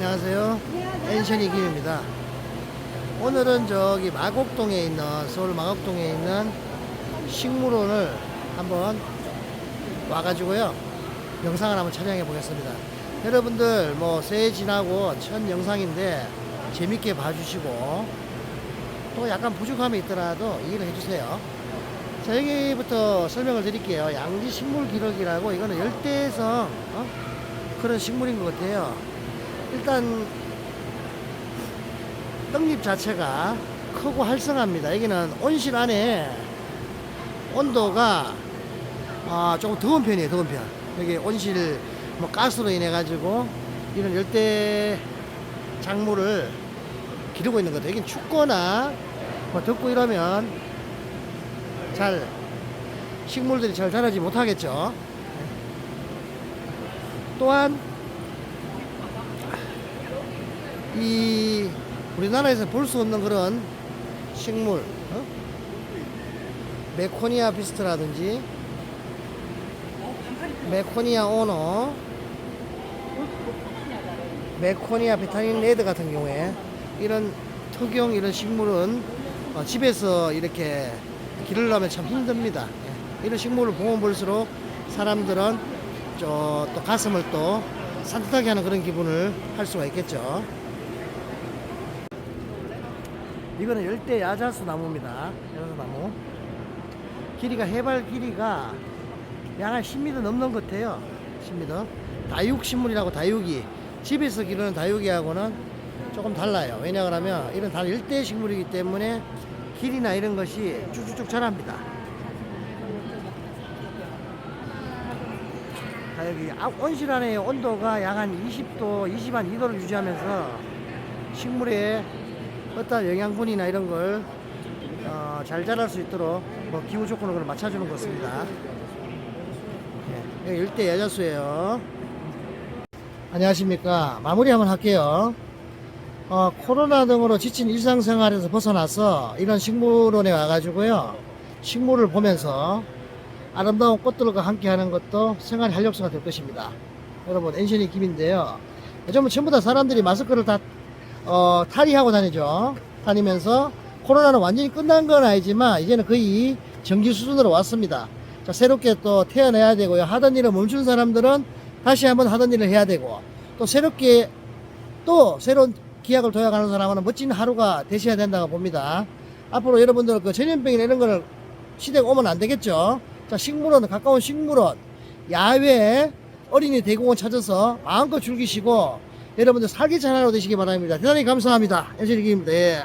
안녕하세요. 엔션이 김입니다. 오늘은 저기 마곡동에 있는 서울 마곡동에 있는 식물원을 한번 와가지고요 영상을 한번 촬영해 보겠습니다. 여러분들 뭐 새해 지나고 첫 영상인데 재밌게 봐주시고 또 약간 부족함이 있더라도 이해를 해주세요. 자 여기부터 설명을 드릴게요. 양지 식물 기록이라고 이거는 열대성 어? 그런 식물인 것 같아요. 일단 떡잎 자체가 크고 활성합니다. 여기는 온실 안에 온도가 아, 조금 더운 편이에요. 더운 편. 여기 온실 뭐 가스로 인해 가지고 이런 열대 작물을 기르고 있는 거죠. 여긴 춥거나 뭐 덥고 이러면 잘 식물들이 잘 자라지 못하겠죠. 또한 이 우리나라에서 볼 수 없는 그런 식물 어? 메코니아 비스트라든지 메코니아 오노 메코니아 비타민 레드 같은 경우에 이런 특용 이런 식물은 어, 집에서 이렇게 기르려면 참 힘듭니다. 예. 이런 식물을 보면 볼수록 사람들은 저 또 가슴을 또 산뜻하게 하는 그런 기분을 할 수가 있겠죠. 이거는 열대 야자수 나무입니다. 야자수 나무. 길이가 해발 길이가 약 한 10m 넘는 것 같아요. 10m. 다육식물이라고 다육이. 집에서 기르는 다육이하고는 조금 달라요. 왜냐 그러면 이런 다 열대 식물이기 때문에 길이나 이런 것이 쭉쭉쭉 자랍니다. 앞- 온실 안에 온도가 약 한 20도, 20한 2도를 유지하면서 식물에 어떤 영양분이나 이런 걸 어, 잘 자랄 수 있도록 뭐 기후 조건을 그걸 맞춰주는 것입니다. 네, 여기 일대 여자수예요. 안녕하십니까. 마무리 한번 할게요. 어, 코로나 등으로 지친 일상생활에서 벗어나서 이런 식물원에 와가지고요. 식물을 보면서 아름다운 꽃들과 함께 하는 것도 생활 활력소가 될 것입니다. 여러분, 엔션이 김인데요. 요즘은 전부 다 사람들이 마스크를 다 어, 탈의하고 다니죠. 다니면서 코로나는 완전히 끝난 건 아니지만 이제는 거의 정기 수준으로 왔습니다. 자, 새롭게 또 태어나야 되고요. 하던 일을 멈춘 사람들은 다시 한번 하던 일을 해야 되고 또 새롭게 또 새로운 기약을 도약하는 사람은 멋진 하루가 되셔야 된다고 봅니다. 앞으로 여러분들 그 전염병이나 이런 거를 시대가 오면 안 되겠죠. 자, 식물원, 가까운 식물원, 야외 어린이 대공원 찾아서 마음껏 즐기시고 여러분들 살기 잘하러 되시기 바랍니다. 대단히 감사합니다. 엔젤리기입니다. 예.